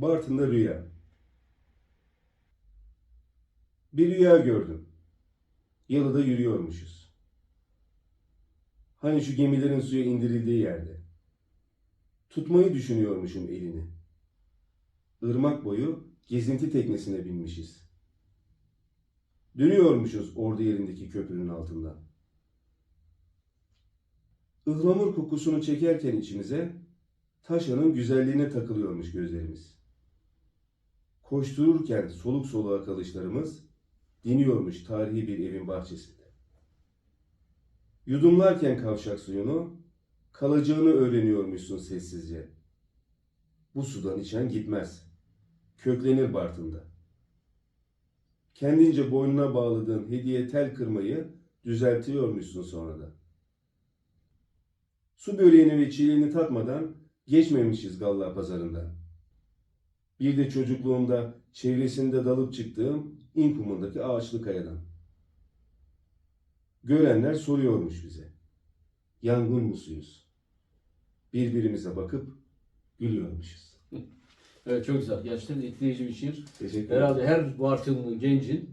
Bartın'da rüya. Bir rüya gördüm. Yalıda yürüyormuşuz. Hani şu gemilerin suya indirildiği yerde. Tutmayı düşünüyormuşum elini. Irmak boyu gezinti teknesine binmişiz. Dönüyormuşuz ordu yerindeki köprünün altından. Ihlamur kokusunu çekerken içimize Taşanın güzelliğine takılıyormuş gözlerimiz. Koştururken soluk soluğa kalışlarımız diniyormuş tarihi bir evin bahçesinde. Yudumlarken kavşak suyunu kalacağını öğreniyormuşsun sessizce. Bu sudan içen gitmez. Köklenir Bartın'da. Kendince boynuna bağladığın hediye tel kırmayı düzeltiyormuşsun sonra da. Su böreğini ve çileğini tatmadan geçmemişiz Galla pazarından. Bir de çocukluğumda çevresinde dalıp çıktığım İnkumundaki ağaçlı kayadan. Görenler soruyormuş bize. Yangın musuyuz? Birbirimize bakıp gülüyormuşuz. Evet çok güzel. Gerçekten etkileyici bir şiir. Teşekkür ederim. Herhalde her Bartınlı gencin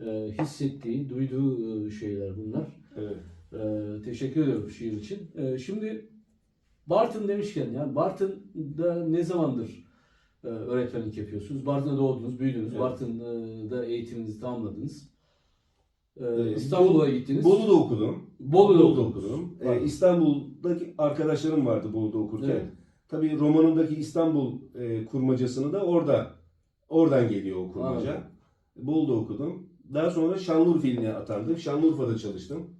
e, hissettiği, duyduğu e, şeyler bunlar. Evet. E, teşekkür ediyorum şiir için. E, şimdi Bartın demişken yani Bartın'da ne zamandır öğretmenlik yapıyorsunuz? Bartın'da doğdunuz, büyüdünüz. Evet. Bartın'da eğitiminizi tamamladınız. E, Ee, İstanbul'a gittiniz. Bolu'da okudum. Bolu'da Bolu'da okudum. Ee. İstanbul'daki arkadaşlarım vardı Bolu'da okurken. Evet. Tabii romanındaki İstanbul e, kurmacasını da orada oradan geliyor o kurmaca. Anladım. Bolu'da okudum. Daha sonra Şanlıurfa iline atandım. Şanlıurfa'da çalıştım.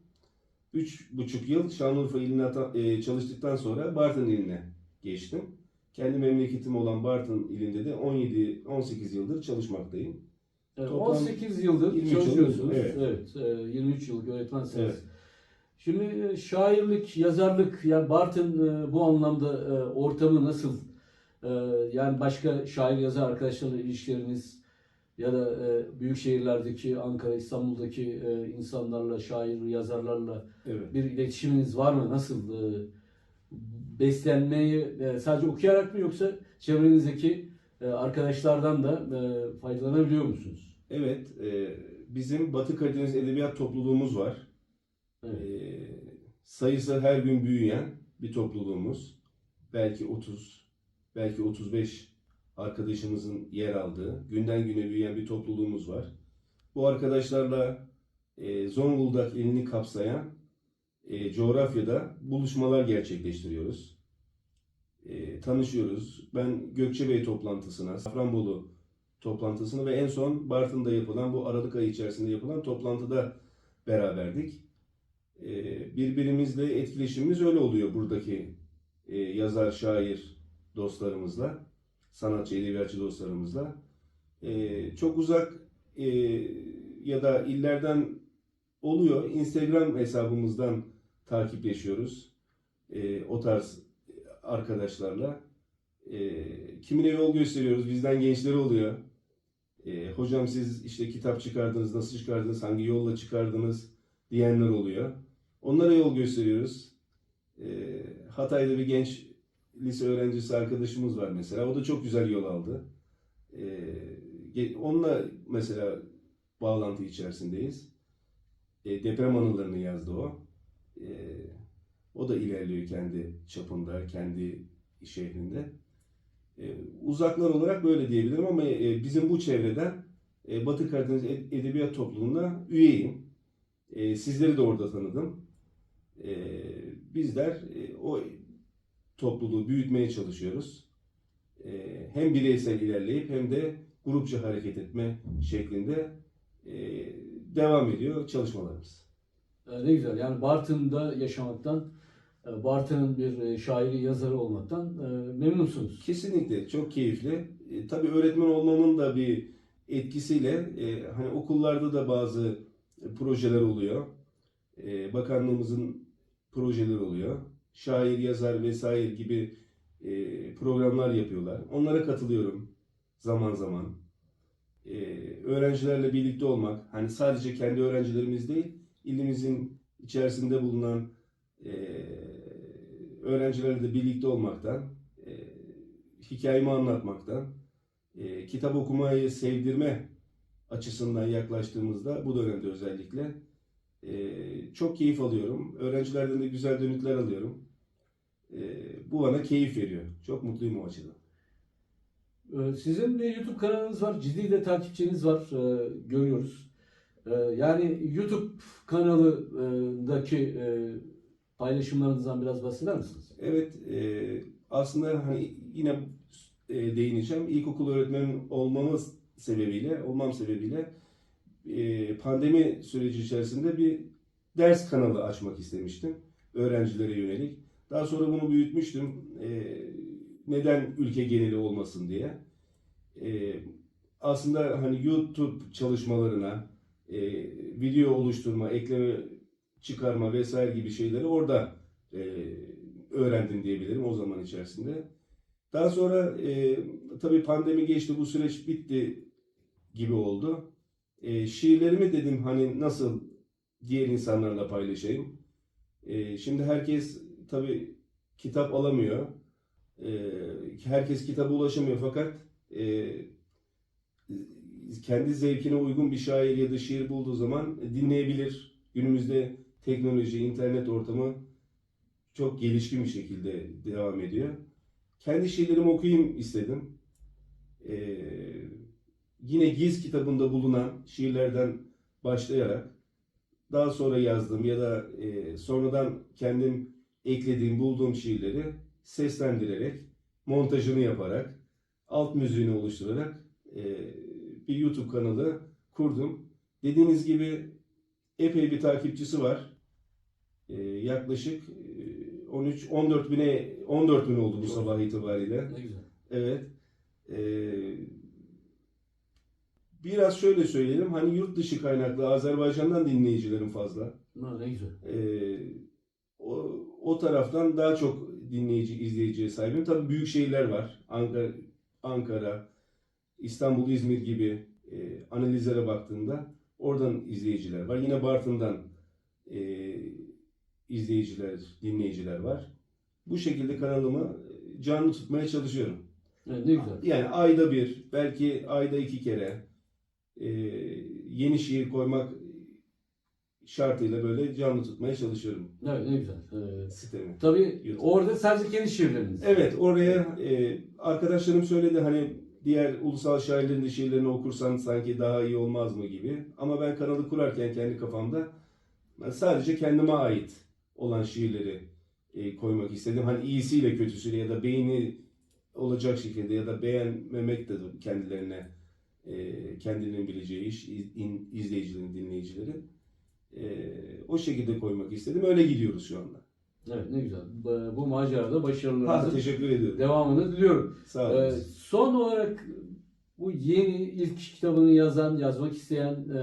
Üç buçuk yıl Şanlıurfa iline ata- e, çalıştıktan sonra Bartın iline geçtim. Kendi memleketim olan Bartın ilinde de 17-18 yıldır çalışmaktayım. Evet, Toplam 18 yıldır 23 yıl, çalışıyorsunuz. evet. Evet. e, 23 yıllık öğretmensiniz. Evet. Şimdi e, şairlik, yazarlık, yani Bartın e, bu anlamda e, ortamı nasıl? E, Yani başka şair yazar arkadaşlarla ilişkileriniz ya da e, büyük şehirlerdeki Ankara, İstanbul'daki e, insanlarla, şair, yazarlarla Evet. bir iletişiminiz var mı? Nasıl? Beslenmeyi e, sadece okuyarak mı yoksa çevrenizdeki e, arkadaşlardan da e, faydalanabiliyor musunuz? Evet, bizim Batı Karadeniz Edebiyat Topluluğumuz var. Evet. Sayısı her gün büyüyen bir topluluğumuz. Belki 30, belki 35 arkadaşımızın yer aldığı, günden güne büyüyen bir topluluğumuz var. Bu arkadaşlarla Zonguldak ilini kapsayan e, coğrafyada buluşmalar gerçekleştiriyoruz. E, tanışıyoruz. Ben Gökçebey toplantısına, Safranbolu toplantısını ve en son Bartın'da yapılan bu Aralık ayı içerisinde yapılan toplantıda beraberdik. Ee, Birbirimizle etkileşimimiz öyle oluyor buradaki e, yazar, şair dostlarımızla, sanatçı, edebiyatçı dostlarımızla. Ee, Çok uzak e, ya da illerden oluyor. Instagram hesabımızdan takipleşiyoruz. Ee, O tarz arkadaşlarla. Ee, kimine yol gösteriyoruz. Bizden gençleri oluyor. Ee, hocam siz işte kitap çıkardınız, nasıl çıkardınız, hangi yolla çıkardınız diyenler oluyor. Onlara yol gösteriyoruz. Ee, Hatay'da bir genç lise öğrencisi arkadaşımız var mesela. O da çok güzel yol aldı. Ge- onunla mesela bağlantı içerisindeyiz. Ee, deprem anılarını yazdı o. Ee, o da ilerliyor kendi çapında, kendi şehrinde. E, uzaklar olarak böyle diyebilirim ama e, bizim bu çevreden e, Batı Karadeniz Ed- Edebiyat Topluluğu'na üyeyim. E, sizleri de orada tanıdım. Bizler e, o topluluğu büyütmeye çalışıyoruz. Hem bireysel ilerleyip hem de grupça hareket etme şeklinde devam ediyor çalışmalarımız. E, Ne güzel. Yani Bartın'da yaşamaktan, e, Bartın'ın bir e, şairi, yazarı olmaktan memnunsunuz. Kesinlikle çok keyifli. E, tabii öğretmen olmamın da bir etkisiyle e, hani okullarda da bazı projeler oluyor. E, bakanlığımızın projeleri oluyor. Şair, yazar vesaire gibi e, programlar yapıyorlar. Onlara katılıyorum zaman zaman. E, öğrencilerle birlikte olmak, hani sadece kendi öğrencilerimiz değil, ilimizin içerisinde bulunan e, öğrencilerle de birlikte olmaktan, e, hikayemi anlatmaktan e, kitap okumayı sevdirme açısından yaklaştığımızda bu dönemde özellikle e, çok keyif alıyorum. Öğrencilerden de güzel dönütler alıyorum. E, bu bana keyif veriyor. Çok mutluyum o açıdan. Ee, Sizin bir YouTube kanalınız var. Ciddi de takipçiniz var. e, Görüyoruz. Ee, Yani YouTube kanalındaki e, paylaşımlarınızdan biraz bahseder misiniz? Evet, e, aslında hani yine e, değineceğim. İlkokul öğretmeni olmamız sebebiyle, olmam sebebiyle pandemi süreci içerisinde bir ders kanalı açmak istemiştim öğrencilere yönelik. Daha sonra bunu büyütmüştüm. Neden ülke geneli olmasın diye. Aslında hani YouTube çalışmalarına, e, video oluşturma, ekleme, çıkarma vesaire gibi şeyleri orada e, öğrendim diyebilirim o zaman içerisinde. Daha sonra e, tabii pandemi geçti, bu süreç bitti gibi oldu. E, şiirlerimi dedim hani nasıl diğer insanlarla paylaşayım. E, şimdi herkes tabii kitap alamıyor. E, herkes kitaba ulaşamıyor fakat e, kendi zevkine uygun bir şair ya da şiir bulduğu zaman dinleyebilir. Günümüzde teknoloji, internet ortamı çok gelişkin bir şekilde devam ediyor. Kendi şiirlerimi okuyayım istedim. Ee, yine Giz kitabında bulunan şiirlerden başlayarak daha sonra yazdığım ya da e, sonradan kendim eklediğim, bulduğum şiirleri seslendirerek, montajını yaparak, alt müziğini oluşturarak e, bir YouTube kanalı kurdum. Dediğiniz gibi epey bir takipçisi var. Ee, yaklaşık e, 13 14 bine 14 bin oldu bu sabah itibariyle. Ne güzel. Evet. Ee, biraz şöyle söyleyelim. Hani yurt dışı kaynaklı Azerbaycan'dan dinleyicilerim fazla. Ne güzel. Ee, o, o taraftan daha çok dinleyici, izleyiciye sahibim. Tabii büyük şehirler var. Ankara, Ankara İstanbul, İzmir gibi e, analizlere baktığında oradan izleyiciler var. Yine Bartın'dan e, izleyiciler, dinleyiciler var. Bu şekilde kanalımı e, canlı tutmaya çalışıyorum. Evet, ne güzel. Yani ayda bir, belki ayda iki kere e, yeni şiir koymak şartıyla böyle canlı tutmaya çalışıyorum Evet, ne güzel. Ee, sitemi. tabii YouTube. orada sadece kendi şiirleriniz. Evet oraya e, arkadaşlarım söyledi hani diğer ulusal şairlerin de şiirlerini okursan sanki daha iyi olmaz mı gibi. Ama ben kanalı kurarken kendi kafamda sadece kendime ait olan şiirleri e, koymak istedim. Hani iyisiyle kötüsüyle ya da beğeni olacak şekilde ya da beğenmemek de kendilerine e, kendilerinin bileceği iş iz- in- izleyicilerin, dinleyicilerin. E, o şekilde koymak istedim. Öyle gidiyoruz şu anda. Evet, ne güzel. Bu, macerada Ha, başarılarınızın teşekkür ediyorum. devamını diliyorum. Sağ Ee, olun. son olarak bu yeni ilk kitabını yazan, yazmak isteyen e,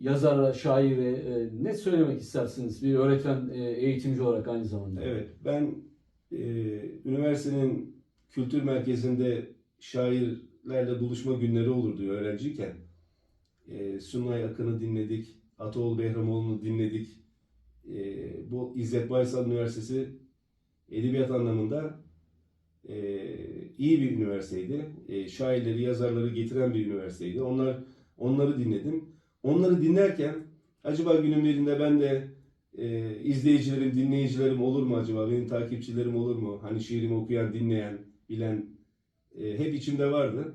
yazara, şaire e, ne söylemek istersiniz? Bir öğretmen, e, eğitimci olarak aynı zamanda. Evet, ben e, üniversitenin kültür merkezinde şairlerle buluşma günleri olurdu öğrenciyken. E, Sunay Akın'ı dinledik, Ataol Behramoğlu'nu dinledik. E, bu İzzet Baysal Üniversitesi edebiyat anlamında e, iyi bir üniversiteydi. E, şairleri, yazarları getiren bir üniversiteydi. Onlar onları dinledim. Onları dinlerken acaba günün birinde ben de e, izleyicilerim, dinleyicilerim olur mu acaba? Benim takipçilerim olur mu? Hani şiirimi okuyan, dinleyen, bilen e, hep içimde vardı.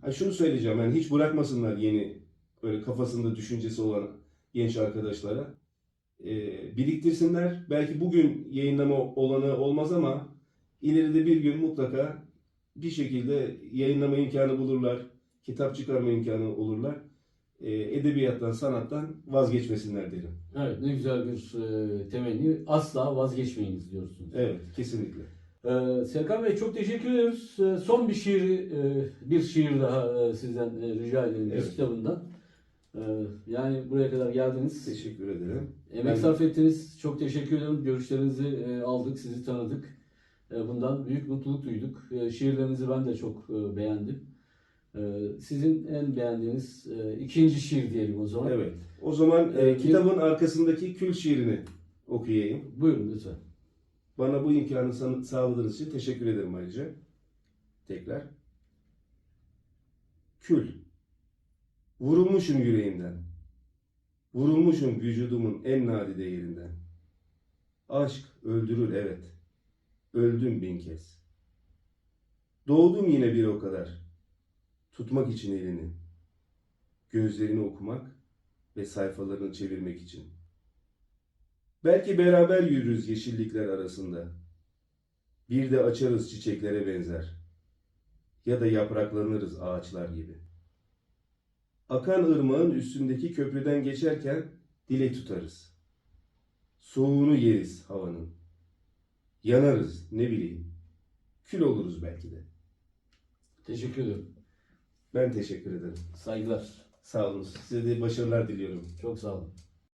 Ha şunu söyleyeceğim yani hiç bırakmasınlar yeni böyle kafasında düşüncesi olan genç arkadaşlara. E, biriktirsinler. Belki bugün yayınlama olanı olmaz ama ileride bir gün mutlaka bir şekilde yayınlama imkanı bulurlar. Kitap çıkarma imkanı olurlar. E, edebiyattan, sanattan vazgeçmesinler derim. Evet, ne güzel bir e, temenni. Asla vazgeçmeyiniz diyorsunuz. Evet, kesinlikle. Ee, Serkan Bey çok teşekkür ederiz. Ee, son bir şiiri, e, bir şiir daha e, sizden e, rica edelim evet. kitabından. Yani buraya kadar geldiniz. Teşekkür ederim. Emek Ben- sarf ettiniz. Çok teşekkür ederim. Görüşlerinizi e, aldık, sizi tanıdık. E, bundan büyük mutluluk duyduk. E, şiirlerinizi ben de çok beğendim. Sizin en beğendiğiniz ikinci şiir diyelim o zaman. Evet. O zaman e, kitabın arkasındaki kül şiirini okuyayım. Buyurun lütfen. Bana bu imkanı sağladığınız için teşekkür ederim ayrıca. Tekrar. Kül. Vurulmuşum yüreğimden. Vurulmuşum vücudumun en nadide yerinden. Aşk öldürür evet. Öldüm bin kez. Doğdum yine bir o kadar. Tutmak için elini. Gözlerini okumak ve sayfalarını çevirmek için. Belki beraber yürürüz yeşillikler arasında. Bir de açarız çiçeklere benzer. Ya da yapraklanırız ağaçlar gibi. Akan ırmağın üstündeki köprüden geçerken dile tutarız. Soğuğunu yeriz havanın. Yanarız ne bileyim. Kül oluruz belki de. Teşekkür ederim. Ben teşekkür ederim. Saygılar. Sağ olun. Size de başarılar diliyorum. Çok sağ olun.